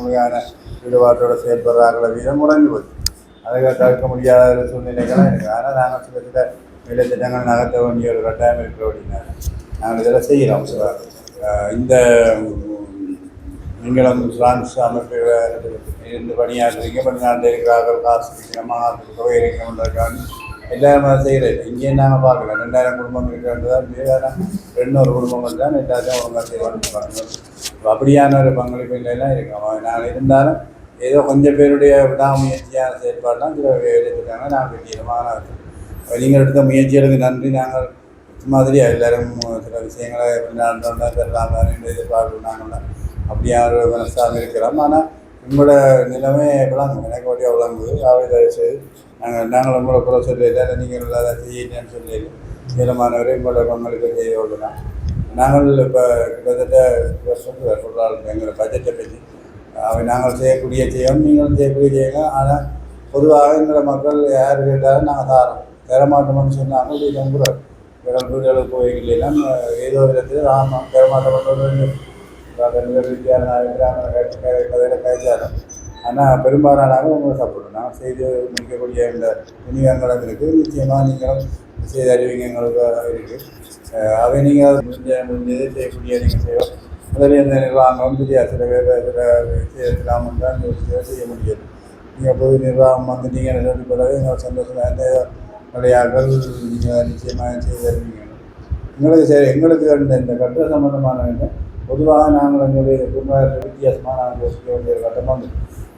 முழுமையான ஈடுபாட்டோடு செயல்படுறாங்கள வீதம் முடங்கி போச்சு. அதை தவிர்க்க முடியாத ஒரு சூழ்நிலைகள்லாம் இருக்குது ஆனால் நாங்கள் சில சில வேலை நகர்த்த வேண்டிய ஒரு கட்டாயம் இருக்கிற அப்படின்னா நாங்கள் இதெல்லாம் செய்கிறோம். இந்த நீங்களும் பிரான்ஸ் அமைப்பு இருந்து பணியாற்றுறீங்க பணியாற்ற இருக்கிறார்கள் காசு இருக்கிறோமா தொகை இருக்கிறவங்களுக்கான எல்லாரும் அதை செய்கிறது இங்கேயும் நாங்கள் பார்க்கலாம் ரெண்டாயிரம் குடும்பம் இருக்கிறதான் மீதான ரெண்டொரு குடும்பங்கள் தான் எல்லாத்தையும் ஒழுங்காக செய்வாங்க அப்படியான ஒரு பங்களிப்பு எல்லாம் இருக்கும் நான் இருந்தாலும் ஏதோ கொஞ்சம் பேருடைய விடாமுயற்சியான செயல்பாடுலாம் சில எடுத்துட்டாங்க. நான் வெற்றிகரமாக நீங்கள் எடுத்த முயற்சிகளுக்கு நன்றி. நாங்கள் மாதிரியா எல்லாரும் சில விஷயங்களை நடந்தோம்னா தெரியலாம் எதிர்பார்ப்பு நாங்கள் அப்படியா ஒரு மனசாக இருக்கிறோம். ஆனால் உங்களோட நிலைமை விளங்கும் எனக்கு வழியாக விளங்குது அவை தயவு நாங்கள் நாங்கள் உங்களை குறை சொல்லல நீங்கள் நல்லா செய்யணும்னு சொல்லி நீளமானவரை உங்களோட பங்களிப்பை செய்து விடலாம் நாங்கள் இப்போ கிட்டத்தட்ட வருஷம் சொல்கிறாங்க எங்களை பட்ஜெட்டை பற்றி அவை நாங்கள் செய்யக்கூடிய செய்யணும் நீங்களும் செய்யக்கூடிய செய்யலாம் ஆனால் பொதுவாக எங்களை மக்கள் யார் கேட்டாலும் நாங்கள் தாரோம். தரமாட்டோம்னு சொன்னாங்க இது நம்புகிறார் கடல் வீடுகளுக்கு போய்க்கலாம் ஏதோ விதத்தில் ஆமாம் தரமாட்டப்பட்டவர்கள் கதையில் கழிச்சாலும் ஆனால் பெரும்பாலானவங்க உங்களை சாப்பிடும் நான் செய்து முடிக்கக்கூடிய இந்த விநியோகங்களும் இருக்குது நிச்சயமாக நீங்களும் செய்து அறிவிங்க எங்களுக்கு இருக்குது அவை நீங்கள் முடிஞ்ச முடிஞ்சது செய்யக்கூடிய நீங்கள் செய்வோம் முதலில் இந்த நிர்வாகம் தெரியாது சில பேர் சில செய்யலாமல் தான் செய்ய முடியாது. நீங்கள் பொது நிர்வாகம் வந்து நீங்கள் நிலவு பிறகு எங்கள் சந்தோஷம் எந்த விளையாடுகள் நீங்கள் நிச்சயமாக செய்து தருவீங்க எங்களுக்கு சரி எங்களுக்கு இந்த இந்த கட்டுரை சம்பந்தமான வேண்டும் பொதுவாக நாங்கள் எங்களுடைய குடும்ப வித்தியாசமாக நாங்கள் யோசிக்க வேண்டிய கட்டமாக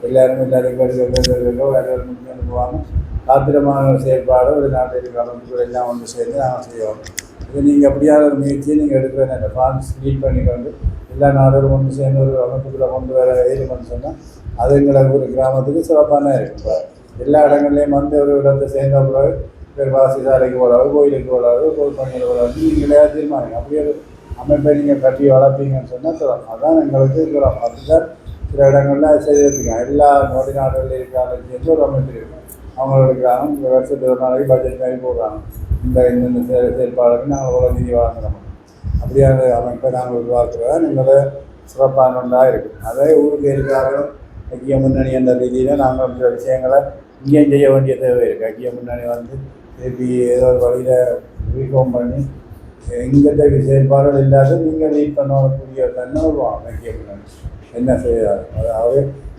எல்லாரும் எல்லாரும் எங்களுக்கு வெவ்வேறு வேலைகள் முடிஞ்சு அனுப்புவாங்க காத்திரமான செயற்பாடு ஒரு நாட்டில் அமைப்புகள் எல்லாம் ஒன்று சேர்ந்து நாங்கள் செய்வோம். இது நீங்கள் எப்படியாவது ஒரு முயற்சியை நீங்கள் எடுக்க இந்த ஃபார்ம்ஸ் லீட் பண்ணி கொண்டு எல்லா நாடுகளும் ஒன்று சேர்ந்து ஒரு அமைப்புக்குள்ளே கொண்டு வர ஏழுமன்னு சொன்னால் அது எங்களை ஒரு கிராமத்துக்கு சிறப்பான இருக்கும் எல்லா இடங்கள்லையும் வந்து ஒரு இடத்தை சேர்ந்த பிறகு வாசி சாலைக்கு போடாது கோயிலுக்கு போடாது கோயில் பணியில் போடாது நீங்களே தீர்மானிங்க. அப்படியே ஒரு அமைப்பை நீங்கள் கட்டி வளர்ப்பீங்கன்னு சொன்னால் சொல்லலாம் அதான் எங்களுக்கு இருக்கிறோம் அதுதான் சில இடங்களில் செய்திருக்கீங்க எல்லா மொழி நாடுகளில் இருக்காங்க. சேர்ந்து ஒரு அமைப்பு இருக்கும் அவங்களோட கிராமம் இந்த வருஷத்துக்கு ஒரு நாளைக்கு பட்ஜெட் மாதிரி போடுறாங்க. இந்த இந்த செயல் செயல்பாடுக்கு நாங்கள் இவ்வளோ நிதி வழங்குறோம். அப்படியான அமைப்பை நாங்கள் உருவாக்குறதா எங்களோட சிறப்பான ஒன்றாக இருக்குது அதே ஊருக்கு இருக்கிறார்கள். ஐக்கிய முன்னணி என்ற ரீதியில் நாங்கள் சில விஷயங்களை இங்கேயும் செய்ய வேண்டிய தேவை இருக்குது ஐக்கிய முன்னணி வந்து திருப்பி ஏதோ ஒரு வழியில் ரீஃபார்ம் பண்ணி எங்கிட்ட செயல்பாடுகள் இல்லாத நீங்கள் லீட் பண்ணக்கூடிய தன்மை உருவாங்க ஐக்கிய முன்னணி. என்ன செய்யறாரு? அதாவது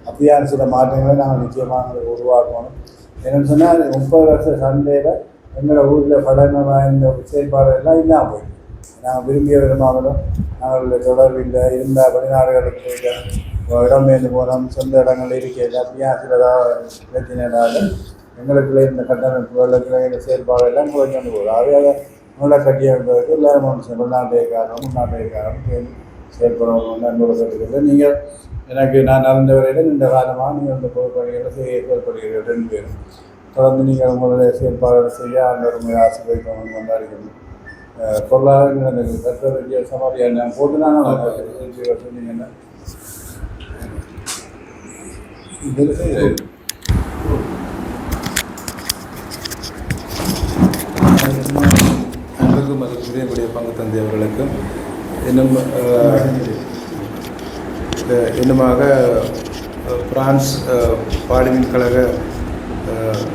அப்படியான சில மாற்றங்களை நாங்கள் நிச்சயமாக உருவாக்கணும். என்னென்னு சொன்னால் முப்பது வருஷ சண்டையில் எங்களோட ஊரில் படங்கள் வாய்ந்த செயல்பாடு எல்லாம் இல்லாமல் போயிடுது நாங்கள் விரும்பிய விதமாகலும். நாங்கள் தொடர்பில் இருந்த வெளிநாடுகளுக்கு போயிட்டு வேண்டு போகிறோம் சொந்த இடங்கள் இருக்கிறது. அப்படியா சிலதாக பிரச்சனைனால எங்களுக்குள்ளே இருந்த கட்டமைப்புகள் இந்த செயல்பாடு எல்லாம் குறைஞ்சு போகுது. ஆகவே அதை நூலை கட்டியமைப்பதற்கு எல்லாரும் வெளிநாட்டுக்காரரும் முன்னாட்டுக்காரரும் சேர்ந்து செயல்படணும் நண்பர்கள் நீங்கள் எனக்கு நான் அறிந்த வரையில் இந்த காலமாக நீங்கள் இந்த பொதுப்பணிகளை செய்ய செயல்படுகிறீர்கள் ரெண்டு பேரும். தொடர்ந்து நீங்கள் உங்களுடைய செயல்பாடுகள் செய்ய அந்த ஒரு ஆசிரியர் கொண்டாடிக்கணும் பொருளாதார கற்ற வேண்டிய சமாளியா என்ன? போட்டுனாங்க சொன்னீங்கன்னா இதில் செய்ய அன்புக்கும் மதிப்புக்குரிய என்னுடைய பங்கு தந்தை அவர்களுக்கும். இன்னும் இன்னுமாக பிரான்ஸ் அஹ், பாலிமின் கழக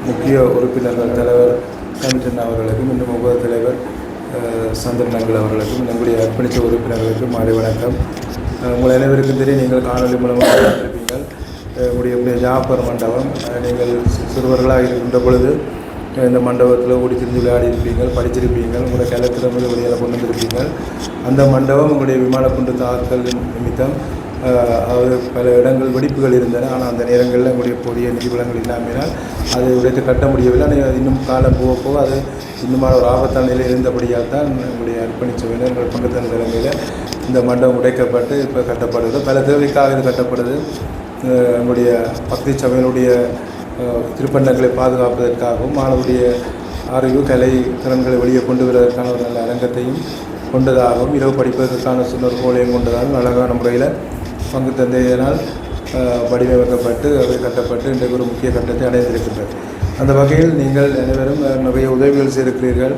முக்கிய உறுப்பினர்கள் தலைவர் கமிஷன் அவர்களுக்கும் இன்னும் ஒவ்வொரு தலைவர் அஹ், சந்திரனங்கள் அவர்களுக்கும் நம்முடைய அர்ப்பணித்த உறுப்பினர்களுக்கும் மாலை வணக்கம். உங்கள் அனைவருக்கும் தெரியும் நீங்கள் காணொலி மூலமாக இருப்பீங்கள் உங்களுடைய ஜாப்பர் மண்டபம் நீங்கள் சிறுவர்களாக இருக்கின்ற பொழுது இந்த மண்டபத்தில் ஓடி திரிஞ்சு விளையாடி இருப்பீங்கள் படிச்சிருப்பீங்கள் உங்களை கிளத்துல முதல் கொண்டு வந்திருப்பீங்கள் அந்த மண்டபம் உங்களுடைய விமானக்குண்டு தாக்கல் நிமித்தம் அஹ், அது பல இடங்கள் வெடிப்புகள் இருந்தன. ஆனால் அந்த நேரங்களில் உங்களுடைய போதிய நிதி வளங்கள் இல்லாமல் அதை உடைத்து கட்ட முடியவில்லை. ஆனால் இன்னும் காலம் போக போக அது இன்னுமான ஒரு ஆபத்தான நிலையில் இருந்தபடியால் தான் உங்களுடைய அர்ப்பணிச்சவையில் உங்கள் பங்கத்தின் நிலைமையில் இந்த மண்டபம் உடைக்கப்பட்டு இப்போ கட்டப்படுது. பல தேவைக்காக இது கட்டப்படுது. நம்முடைய பக்தி சபையினுடைய திருப்பண்ணங்களை திருப்பண்டங்களை பாதுகாப்பதற்காகவும் மாணவருடைய அறிவு கலை திறன்களை வெளியே கொண்டு வருவதற்கான ஒரு நல்ல அரங்கத்தையும் கொண்டதாகவும் இரவு படிப்பதற்கான சுந்தர் கோலையும் கொண்டதாகவும் அழகான முறையில் பங்கு தந்தையினால் வடிவமைக்கப்பட்டு அவை கட்டப்பட்டு இன்றைக்கு ஒரு முக்கிய கட்டத்தை அடைந்திருக்கின்றது. அந்த வகையில் நீங்கள் அனைவரும் நிறைய உதவிகள் செய்திருக்கிறீர்கள்.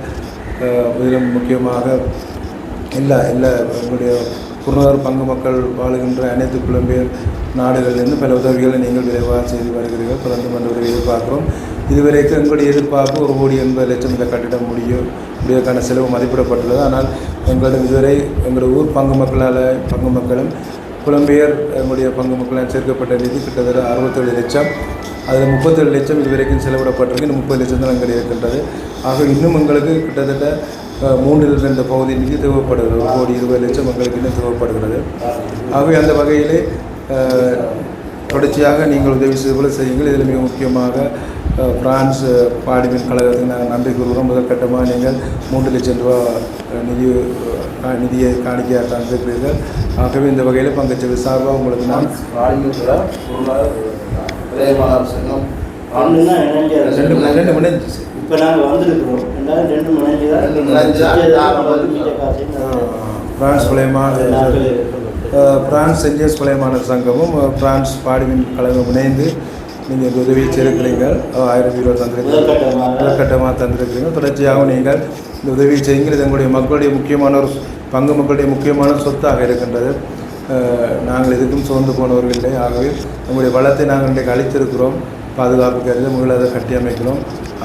இதிலும் முக்கியமாக எல்லா எல்லா உங்களுடைய குருநகர் பங்கு மக்கள் வாழுகின்ற அனைத்து புலம்பெயர் நாடுகளிலிருந்து பல உதவிகளை நீங்கள் விரைவாக செய்து வருகிறீர்கள். தொடர்ந்து மன்ற எதிர்பார்க்கிறோம். இதுவரைக்கும் எங்களுடைய எதிர்பார்ப்பு ஒரு கோடி எண்பது லட்சம் இந்த கட்டிடம் முடியும் முடிவதற்கான செலவு மதிப்பிடப்பட்டுள்ளது. ஆனால் எங்களிடம் இதுவரை எங்களுடைய ஊர் பங்கு மக்களால் பங்கு மக்களும் புலம்பெயர் எங்களுடைய பங்கு மக்களால் சேர்க்கப்பட்ட நிதி கிட்டத்தட்ட அறுபத்தேழு லட்சம். அதில் முப்பத்தேழு லட்சம் இதுவரைக்கும் செலவிடப்பட்டிருக்கு. இன்னும் முப்பது லட்சம் தான் எங்களுக்கு இருக்கின்றது. ஆக இன்னும் எங்களுக்கு கிட்டத்தட்ட மூன்றில் ரெண்டு பகுதி நிதி தேவைப்படுகிறது ஒரு கோடி இருபது லட்சம் எங்களுக்கு இன்னும் தேவைப்படுகிறது ஆகவே அந்த வகையிலே தொடர்ச்சியாக நீங்கள் உதவி செய்வது செய்யுங்கள் இதில் மிக முக்கியமாக பிரான்ஸ் பாடிமின் கழகத்துக்கு நாங்கள் நன்றி கூறுகிறோம் முதற்கட்டமாக நீங்கள் மூன்று லட்சம் ரூபா நிதி நிதியை காணிக்கையாக தந்திருக்கிறீர்கள் ஆகவே இந்த வகையில் பங்கச்சது சார்பாக உங்களுக்கு நான் ரெண்டு ரெண்டு மணி. இப்போ நாங்கள் வந்திருக்கிறோம். ரெண்டாவது ரெண்டு அஹ், பிரான்ஸ் அஹ், பிரான்ஸ் ஜேம்ஸ் விளையமான சங்கமும் பிரான்ஸ் பாடிமின் கழகம் இணைந்து நீங்கள் சேர்க்கிறீர்கள் அஹ், ஆயிரம் ரூபா தந்திருக்கிறீர்கள். முதற்கட்டமாக தந்திருக்கிறீங்க தொடர்ச்சியாகவும் நீங்கள் இந்த உதவியை செய்யுங்கள். இது எங்களுடைய மக்களுடைய முக்கியமான ஒரு பங்கு மக்களுடைய முக்கியமான சொத்தாக இருக்கின்றது. நாங்கள் எதுக்கும் சோர்ந்து போனவர்கள் இல்லை. ஆகவே உங்களுடைய வளத்தை நாங்கள் இன்றைக்கு அளித்திருக்கிறோம். பாதுகாப்பு கருதி உங்களை அதை கட்டி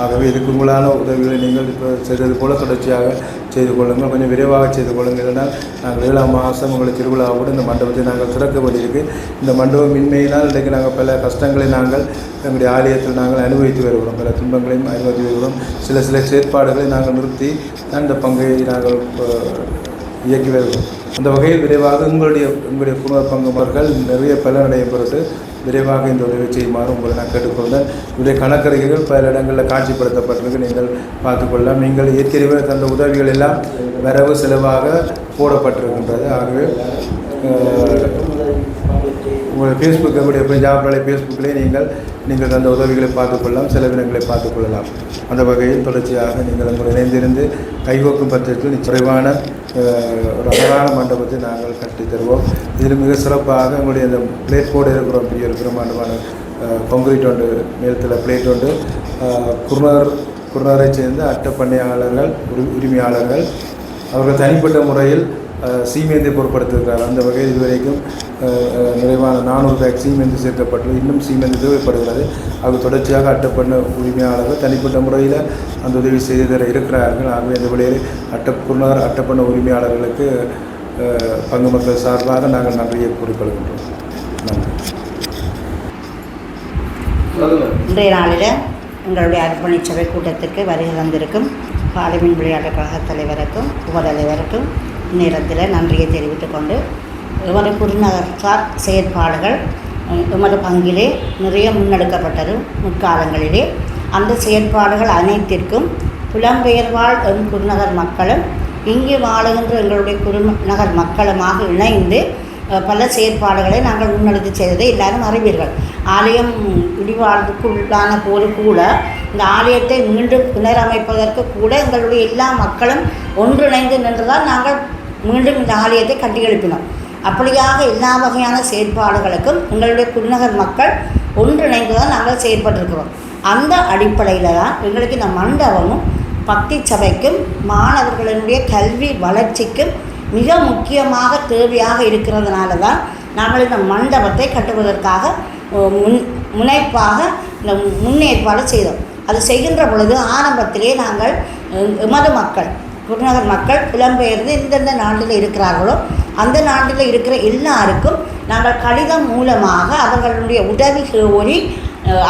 ஆகவே இதுக்கு உங்களான உதவிகளை நீங்கள் இப்போ செய்தது போல தொடர்ச்சியாக செய்து கொள்ளுங்கள். கொஞ்சம் விரைவாக செய்து கொள்ளுங்கள். இல்லைனால் நாங்கள் ஏழாம் மாதம் உங்களுக்கு திருவிழாவோடு இந்த மண்டபத்தை நாங்கள் திறக்க வேண்டியிருக்கு. இந்த மண்டபம் இன்மையினால் இன்றைக்கு நாங்கள் பல கஷ்டங்களை நாங்கள் எங்களுடைய ஆலயத்தில் நாங்கள் அனுபவித்து வருகிறோம். பல துன்பங்களையும் அனுபவித்து வருகிறோம். சில சில செயற்பாடுகளை நாங்கள் நிறுத்தி அந்த பங்கை நாங்கள் இயக்கி வருகிறோம் அந்த வகையில் விரைவாக உங்களுடைய உங்களுடைய குடும்ப பங்குமார்கள் நிறைய பலனடையும் பொருட்டு விரைவாக இந்த உதவி செய்யுமாறு உங்களை நான் கேட்டுக்கொண்டேன் இவருடைய கணக்கறிகைகள் பல இடங்களில் காட்சிப்படுத்தப்பட்டிருக்கு. நீங்கள் பார்த்துக்கொள்ளலாம் நீங்கள் ஏற்கனவே தந்த உதவிகள் எல்லாம் வரவு செலவாக போடப்பட்டிருக்கின்றது. ஆகவே உங்கள் உங்களுடைய ஃபேஸ்புக் எங்களுடைய பஞ்சாப்களை ஃபேஸ்புக்கிலே நீங்கள் நீங்கள் அந்த உதவிகளை பார்த்துக்கொள்ளலாம் செலவினங்களை பார்த்துக்கொள்ளலாம். அந்த வகையில் தொடர்ச்சியாக நீங்கள் உங்களை இணைந்திருந்து கைகோக்கும் பட்சத்தில் குறைவான ஒரு அழகான மண்டபத்தை நாங்கள் கட்டித் தருவோம். இதில் மிக சிறப்பாக உங்களுடைய அந்த பிளேட் போர்டு இருக்கிறோம். பெரிய ஒரு பிரம்மாண்டமான கொங்கிரீட் ஒன்று மேலத்தில் பிளேட் ஒன்று. அஹ், குருணர் குருணரை சேர்ந்த அட்டப்பண்ணையாளர்கள் உரிமையாளர்கள். அவர்கள் தனிப்பட்ட முறையில் அஹ், சீமேந்தை பொருட்படுத்திருக்கிறார் அந்த வகையில் இதுவரைக்கும் நிறைவான நானூறு பேக் சீமெந்து சேர்க்கப்பட்டுள்ளது இன்னும் சீமெந்து தேவைப்படுகிறது. அது தொடர்ச்சியாக அட்டப்பண்ண உரிமையாளர்கள் தனிப்பட்ட முறையில் அந்த உதவி செய்து தர இருக்கிறார்கள். ஆகவே இந்த வழியில் அட்டப்புணர் அட்டப்பண்ண உரிமையாளர்களுக்கு பங்கு மக்கள் சார்பாக நாங்கள் நன்றியை கூறிக்கொள்கின்றோம். இன்றைய நாளில் எங்களுடைய அர்ப்பணிச் சபை கூட்டத்திற்கு வருகை தந்திருக்கும் பாலிமின் விளையாட்டுக் கழக தலைவருக்கும் உபதலைவருக்கும் நேரத்தில் நன்றியை தெரிவித்துக் கொண்டு எமது குருநகர் சார் செயற்பாடுகள் எமது பங்கிலே நிறைய முன்னெடுக்கப்பட்டது முற்காலங்களிலே. அந்த செயற்பாடுகள் அனைத்திற்கும் புலம்பெயர் வாழ் எம் குருநகர் மக்களும் இங்கு வாழுகின்ற எங்களுடைய குருநகர் மக்களுமாக இணைந்து பல செயற்பாடுகளை நாங்கள் முன்னெடுத்து செய்ததை எல்லாரும் அறிவீர்கள். ஆலயம் இடிவாழ்வுக்கு உள்ளான போது கூட இந்த ஆலயத்தை மீண்டும் புனரமைப்பதற்கு கூட எங்களுடைய எல்லா மக்களும் ஒன்றிணைந்து நின்றுதான் நாங்கள் மீண்டும் இந்த ஆலயத்தை கட்டி எழுப்பினோம் அப்படியாக எல்லா வகையான செயற்பாடுகளுக்கும் எங்களுடைய குருநகர் மக்கள் ஒன்றிணைந்து தான் நாங்கள் செயற்பட்டிருக்கிறோம். அந்த அடிப்படையில் தான் எங்களுக்கு இந்த மண்டபமும் பக்தி சபைக்கும் மாணவர்களினுடைய கல்வி வளர்ச்சிக்கும் மிக முக்கியமாக தேவையாக இருக்கிறதுனால தான் நாங்கள் இந்த மண்டபத்தை கட்டுவதற்காக முன் முனைப்பாக இந்த முன்னேற்பாடு செய்தோம். அது செய்கின்ற பொழுது ஆரம்பத்திலே நாங்கள் எமது மக்கள் குருநகர் மக்கள் புலம்பெயர்ந்து எந்தெந்த நாட்டில் இருக்கிறார்களோ அந்த நாட்டில் இருக்கிற எல்லாருக்கும் நாங்கள் கடிதம் மூலமாக அவர்களுடைய உதவி கோரி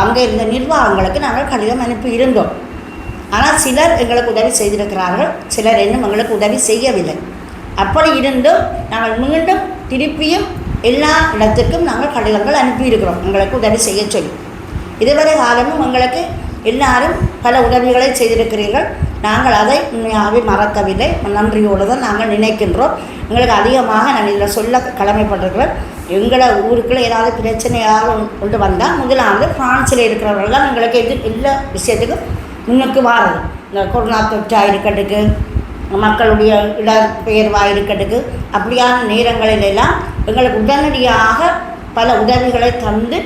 அங்கே இருந்த நிர்வாகங்களுக்கு நாங்கள் கடிதம் அனுப்பி இருந்தோம் ஆனால் சிலர் எங்களுக்கு உதவி செய்திருக்கிறார்கள் சிலர் இன்னும் எங்களுக்கு உதவி செய்யவில்லை. அப்படி இருந்தும் நாங்கள் மீண்டும் திருப்பியும் எல்லா இடத்துக்கும் நாங்கள் கடிதங்கள் அனுப்பியிருக்கிறோம் எங்களுக்கு உதவி செய்ய சொல்லி. இதுவரை காலமும் எங்களுக்கு எல்லாரும் பல உதவிகளை செய்திருக்கிறீர்கள். நாங்கள் அதை உண்மையாகவே மறக்கவில்லை. நன்றியோடு தான் நாங்கள் நினைக்கின்றோம். எங்களுக்கு அதிகமாக நான் இதில் சொல்ல கடமைப்பட்டிருக்கிறேன் எங்களை ஊருக்குள்ளே ஏதாவது பிரச்சனையாக கொண்டு வந்தால் முதலாவது பிரான்ஸில் இருக்கிறவர்கள் தான் எங்களுக்கு எது எல்லா விஷயத்துக்கும் முன்னுக்கு வாரது. இந்த கொரோனா தொற்றாக இருக்கட்டுக்கு மக்களுடைய இடப்பெயர்வாக இருக்கட்டுக்கு அப்படியான நேரங்களில் எல்லாம் எங்களுக்கு உடனடியாக பல உதவிகளை தந்து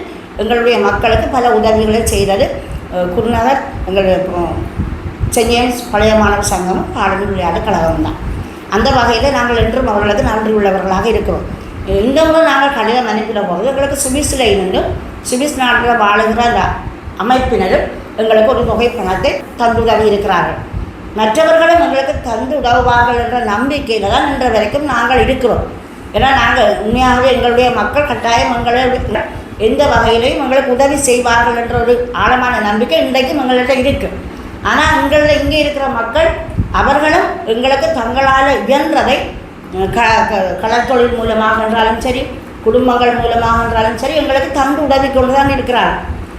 எங்களுடைய மக்களுக்கு பல உதவிகளை செய்தது. குருநாதர் குருநகர் எங்களுடைய சென்னியன்ஸ் பழைய மாணவர் சங்கமும் பாடல் விளையாட்டு கழகம் தான். அந்த வகையில் நாங்கள் என்றும் அவர்களது நன்றி உள்ளவர்களாக இருக்கிறோம். இந்த முறை நாங்கள் கடிதம் அனுப்பிட போது எங்களுக்கு சுவிஸில் லைனிலும் சுவிஸ் நாட்டில் வாழுகிற அந்த அமைப்பினரும் எங்களுக்கு ஒரு தொகை பணத்தை தந்துதவி இருக்கிறார்கள். மற்றவர்களும் எங்களுக்கு தந்து உதவுவார்கள் என்ற நம்பிக்கையில் தான் இன்று வரைக்கும் நாங்கள் இருக்கிறோம். ஏன்னா நாங்கள் உண்மையாகவே எங்களுடைய மக்கள் கட்டாயம் எங்களை எந்த வகையிலையும் எங்களுக்கு உதவி செய்வார்கள் என்ற ஒரு ஆழமான நம்பிக்கை இன்றைக்கும் எங்கள்கிட்ட இருக்குது ஆனால் எங்களில் இங்கே இருக்கிற மக்கள் அவர்களும் எங்களுக்கு தங்களால் இயன்றதை க க- மூலமாக என்றாலும் சரி குடும்பங்கள் மூலமாக என்றாலும் சரி எங்களுக்கு தந்து உதவி கொண்டு தான் இருக்கிறார்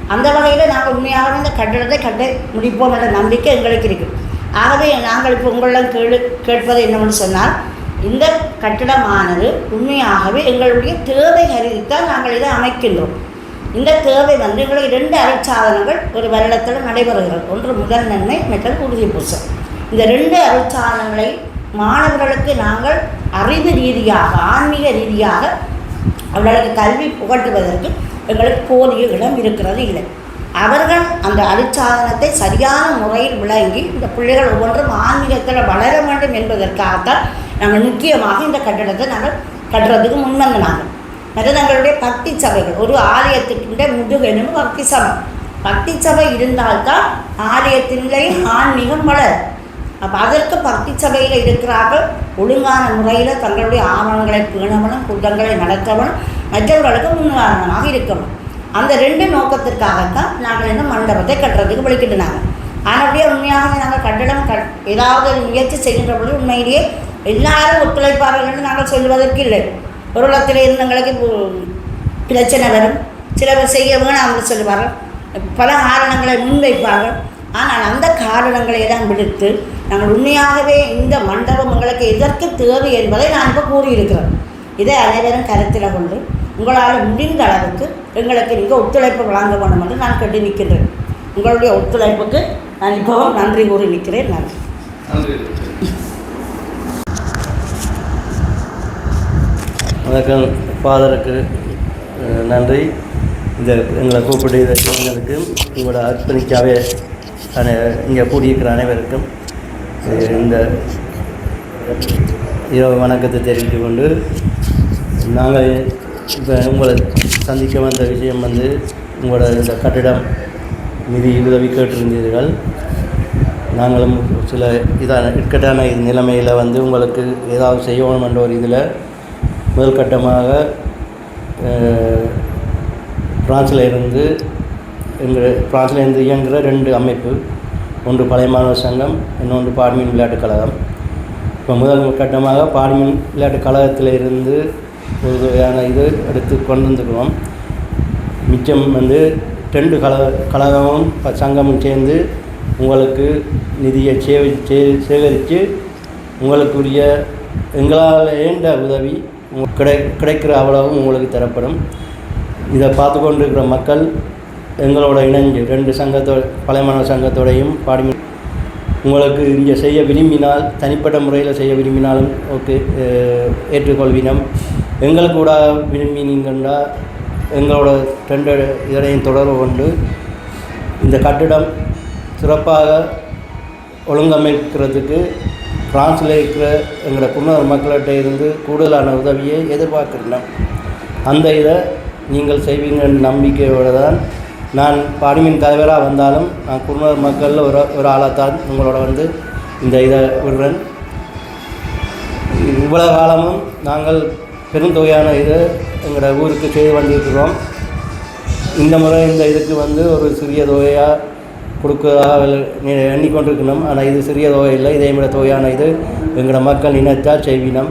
அந்த வகையில் நாங்கள் உண்மையாகவே இந்த கட்டிடத்தை கட்ட முடிப்போம் என்ற நம்பிக்கை எங்களுக்கு இருக்குது ஆகவே நாங்கள் இப்போ உங்களிடம் கேளு கேட்பது என்னவென்று சொன்னால் இந்த கட்டிடமானது உண்மையாகவே எங்களுடைய தேவை அறிவித்தால் நாங்கள் இதை அமைக்கின்றோம். இந்த தேவை வந்து எங்களுக்கு ரெண்டு அருட்சாதனங்கள் ஒரு வருடத்தில் நடைபெறுகிறது. ஒன்று முதல் நன்மை மற்றது உறுதி பூசம் இந்த ரெண்டு அருட்சாதனங்களை மாணவர்களுக்கு நாங்கள் அறிவு ரீதியாக ஆன்மீக ரீதியாக அவர்களுக்கு கல்வி புகட்டுவதற்கு எங்களுக்கு போதிய இடம் இருக்கிறது இல்லை. அவர்கள் அந்த அருட்சாதனத்தை சரியான முறையில் விளங்கி இந்த பிள்ளைகள் ஒவ்வொன்றும் ஆன்மீகத்தில் வளர வேண்டும் என்பதற்காகத்தான் நாங்கள் முக்கியமாக இந்த கட்டடத்தை நாங்கள் கட்டுறதுக்கு முன்வந்தனாங்க மற்ற எங்களுடைய பக்தி சபைகள் ஒரு ஆலயத்திற்கின்ற முதுகெனும் பக்தி சபை. பக்தி சபை இருந்தால்தான் ஆலயத்திலேயும் ஆன்மீகம் வளரும். அப்போ அதற்கு பக்தி சபையில் இருக்கிறார்கள். ஒழுங்கான முறையில் தங்களுடைய ஆவணங்களை பேணவனும் கூட்டங்களை நடத்தவனும் மற்றவர்களுக்கு முன்னுதாரணமாக இருக்கணும் அந்த ரெண்டு நோக்கத்திற்காகத்தான் நாங்கள் இந்த மண்டபத்தை கட்டுறதுக்கு விழிக்கிட்டுனாங்க ஆனபடியே உண்மையாக நாங்கள் கட்டடம் கட் ஏதாவது முயற்சி செய்கின்ற பொழுது உண்மையிலேயே எல்லாரும் ஒத்துழைப்பார்கள் என்று நாங்கள் சொல்வதற்கு இல்லை ஒரு இடத்துல இருந்து எங்களுக்கு பிரச்சனை வரும். சிலர் செய்ய வேணாம்னு சொல்லுவார்கள். பல காரணங்களை முன்வைப்பார்கள் ஆனால் அந்த காரணங்களை தான் விடுத்து நாங்கள் உண்மையாகவே இந்த மண்டபம் உங்களுக்கு எதற்கு தேவை என்பதை நான் இப்போ கூறியிருக்கிறேன் இதை அனைவரும் கருத்தில் கொண்டு உங்களால் முடிந்த அளவுக்கு எங்களுக்கு நீங்கள் ஒத்துழைப்பு வழங்க வேண்டும் என்று நான் கேட்டு நிற்கின்றேன். உங்களுடைய ஒத்துழைப்புக்கு நான் இப்போவும் நன்றி கூறி நிற்கிறேன். நன்றி. வணக்கம். ஃபாதருக்கு நன்றி. இந்த எங்களை கூப்பிட்டு இதை எங்களுக்கு உங்களோட அர்ப்பணிக்காவே அனை இங்கே கூடியிருக்கிற அனைவருக்கும் இந்த இரவு வணக்கத்தை தெரிவித்து கொண்டு நாங்கள் இப்போ உங்களை சந்திக்க வந்த விஷயம் வந்து உங்களோட இந்த கட்டிடம் நிதி உதவி கேட்டிருந்தீர்கள். நாங்களும் சில இதான இக்கட்டான நிலைமையில் வந்து உங்களுக்கு ஏதாவது செய்யணும் என்ற ஒரு இதில் முதல் கட்டமாக பிரான்சில் இருந்து எங்கள் பிரான்சில் இருந்து இயங்குகிற ரெண்டு அமைப்பு. ஒன்று பழைய மாணவர் சங்கம் இன்னொன்று பாட்மின் விளையாட்டுக் கழகம். இப்போ முதல் கட்டமாக பாட்மின் விளையாட்டுக் கழகத்தில் இருந்து ஒரு வகையான இது எடுத்து கொண்டு வந்துக்கிறோம் மிச்சம் வந்து ரெண்டு கழக கழகமும் ப- சங்கமும் சேர்ந்து உங்களுக்கு நிதியை சேவி சே சேகரித்து உங்களுக்குரிய எங்களால் ஏண்ட உதவி கிடை கிடைக்கிற அவ்வளவும் உங்களுக்கு தரப்படும். இதை பார்த்து கொண்டிருக்கிற மக்கள் எங்களோட இணைஞ்சு ரெண்டு சங்கத்தோட பழைமான சங்கத்தோடையும் பாடி உங்களுக்கு இங்கே செய்ய விரும்பினால் தனிப்பட்ட முறையில் செய்ய விரும்பினாலும் ஓகே ஏற்றுக்கொள்வினம். எங்களுக்கு கூட விரும்பினீங்கன்னா எங்களோட ரெண்டு இதனையும் தொடர்பு கொண்டு இந்த கட்டிடம் சிறப்பாக ஒழுங்கமைக்கிறதுக்கு பிரான்ஸில் இருக்கிற எங்களோட குன்னூர் மக்கள்கிட்ட இருந்து கூடுதலான உதவியை எதிர்பார்க்குறேன் அந்த இதை நீங்கள் செய்வீங்கன்னு நம்பிக்கையோடு தான் நான் பாடிமின் தலைவராக வந்தாலும் நான் குன்னூர் மக்களில் ஒரு ஒரு ஆளாக தான் உங்களோட வந்து இந்த இதை விடுறேன். இவ்வளோ காலமும் நாங்கள் பெருந்தொகையான இதை எங்களோட ஊருக்கு செய்து வந்திருக்கிறோம். இந்த முறை இந்த இதுக்கு வந்து ஒரு சிறிய தொகையாக கொடுக்க எண்ணிக்கொண்டிருக்கணும். ஆனால் இது சிறிய தொகை இல்லை இதே விட தொகையான இது எங்களோட மக்கள் இனத்தால் செய்வினம்.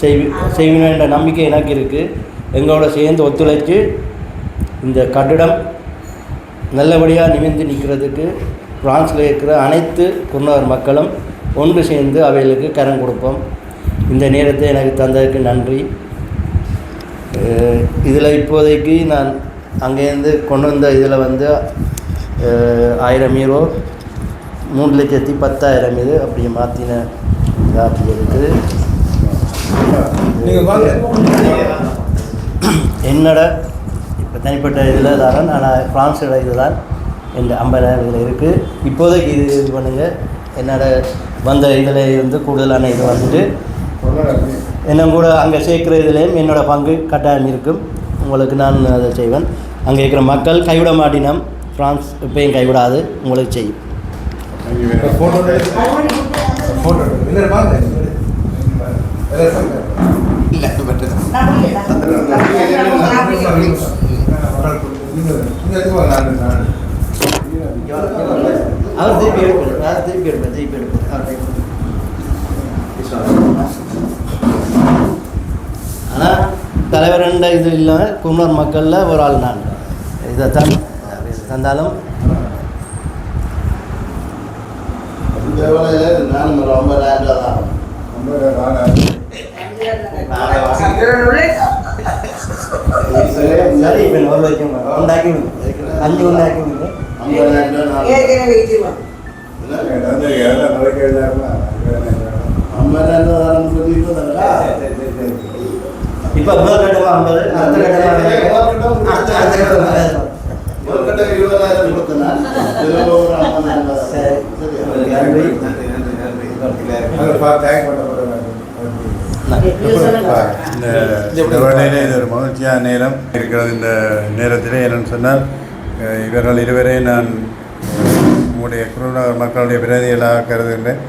செய்வி செய்வினம் என்ற நம்பிக்கை எனக்கு இருக்குது எங்களோட சேர்ந்து ஒத்துழைச்சு இந்த கட்டிடம் நல்லபடியாக நிமிந்து நிற்கிறதுக்கு பிரான்ஸில் இருக்கிற அனைத்து குன்னவர் மக்களும் ஒன்று சேர்ந்து அவைகளுக்கு கரம் கொடுப்போம். இந்த நேரத்தை எனக்கு தந்ததுக்கு நன்றி. இதில் இப்போதைக்கு நான் அங்கேருந்து கொண்டு வந்த இதில் வந்து ஆயிரம் யூரோ மூணு லட்சத்தி பத்தாயிரம் இது. அப்படி மாற்றின இதாக அப்படி இருக்குது என்னோட இப்போ தனிப்பட்ட இதில் தான் ஆனால் ஃப்ரான்ஸோட இது தான் இந்த ஐம்பதாயிரம் இதில் இருக்குது இப்போதைக்கு இது இது பண்ணுங்கள் என்னோட வந்த இதில் இருந்து கூடுதலான இது வந்துட்டு இன்னும் கூட அங்கே சேர்க்குற இதுலேயும் என்னோட பங்கு கட்டாயம் இருக்கும். உங்களுக்கு நான் அதை செய்வேன். அங்கே இருக்கிற மக்கள் கைவிட மாட்டினோம். ஃப்ரான்ஸ் இப்பயும் கைவிடாது. உங்களுக்கு செய்யும். அவர் திருப்பி எடுப்பேன் அவர் திருப்பி எடுப்பேன் திருப்பி எடுப்பேன். ஆனால் தலைவரண்ட இது இல்லாமல் குமர் மக்களில் ஒரு ஆள் நான். இதைத்தான் தந்தாலும் அஞ்சு உண்டாக்கி ஐம்பதாயிரம் சொல்லிட்டு இப்போ முதல் கட்டமாக ஐம்பது அடுத்த கட்டமாக அடுத்த கட்டமாக ஒரு கட்ட இருபதாயிரம் கொடுத்தனா? நன்றி. இந்த மகிழ்ச்சியான நேரம் இருக்கிறது. இந்த நேரத்திலே என்னென்னு சொன்னால் இவர்கள் இருவரை நான் உங்களுடைய குருநகர் மக்களுடைய பிரதிகளாக கருதுகின்றேன்.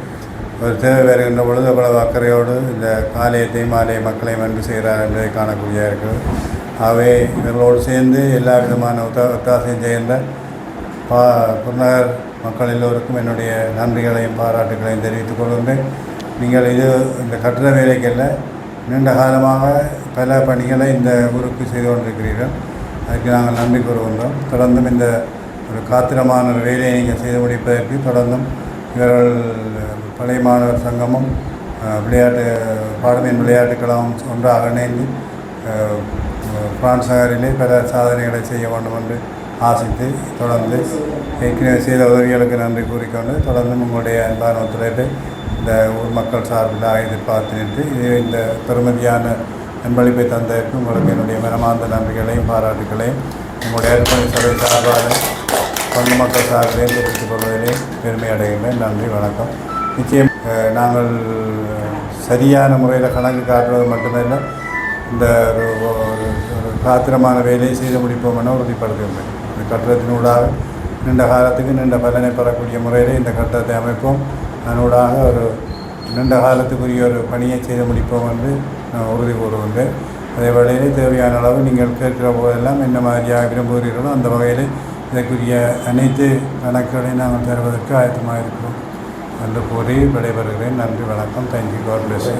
ஒரு தேவை வருகின்ற பொழுது அவ்வளவு அக்கறையோடு இந்த ஆலயத்தையும் ஆலய மக்களையும் அன்பு செய்கிறார் என்பதை காணக்கூடியதாக இருக்கிறது. அவை இவர்களோடு சேர்ந்து எல்லா விதமான ஒத்தா ஒத்தாசையும் சேர்ந்த பா குருநகர் மக்கள் எல்லோருக்கும் என்னுடைய நன்றிகளையும் பாராட்டுகளையும் தெரிவித்துக் கொள்கின்றேன். நீங்கள் இது இந்த கட்டிட வேலைக்கல்ல நீண்ட காலமாக பல பணிகளை இந்த ஊருக்கு செய்து கொண்டிருக்கிறீர்கள். அதுக்கு நாங்கள் நன்றி கூறுகின்றோம். தொடர்ந்தும் இந்த ஒரு காத்திரமான ஒரு வேலையை நீங்கள் செய்து முடிப்பதற்கு தொடர்ந்தும் இவர்கள் பழைய மாணவர் சங்கமும் விளையாட்டு பாடமின் விளையாட்டுகளும் ஒன்றாக இணைந்து பிரான்ஸ் நகரிலே பல சாதனைகளை செய்ய வேண்டும் என்று ஆசித்து தொடர்ந்து ஏற்கனவே செய்த உதவிகளுக்கு நன்றி கூறிக்கொண்டு தொடர்ந்து உங்களுடைய அன்பான ஒத்துழைப்பை இந்த ஊர் மக்கள் சார்பிலாக எதிர்பார்த்து நின்று இந்த பெருமதியான அன்பளிப்பை தந்ததற்கு உங்களுக்கு என்னுடைய மனமார்ந்த நன்றிகளையும் பாராட்டுகளையும் உங்களுடைய அர்ப்பணி சபை சார்பாக பங்கு மக்கள் சார்பிலையும் தெரிவித்துக் கொள்வதிலே பெருமை அடைகின்றேன். நன்றி வணக்கம். நிச்சயம் நாங்கள் சரியான முறையில் கணக்கு காட்டுவது மட்டுமல்ல இந்த ஒரு காத்திரமான வேலையை செய்து முடிப்போம் என உறுதிப்படுத்துகின்றேன். இந்த கட்டடத்தினூடாக நீண்ட காலத்துக்கு நீண்ட பலனை பெறக்கூடிய முறையில் இந்த கட்டத்தை அமைப்போம். அதனூடாக ஒரு நீண்ட காலத்துக்குரிய ஒரு பணியை செய்து முடிப்போம் என்று நான் உறுதி கூறுகின்றேன். அதே வேளையில் தேவையான அளவு நீங்கள் கேட்கிற போதெல்லாம் என்ன மாதிரியாக விரும்புகிறீர்களோ அந்த வகையில் இதற்குரிய அனைத்து கணக்குகளையும் நாங்கள் தருவதற்கு ஆயத்தமாக இருக்கிறோம் என்று கூறி விடைபெறுகிறேன். நன்றி வணக்கம். Thank you God plus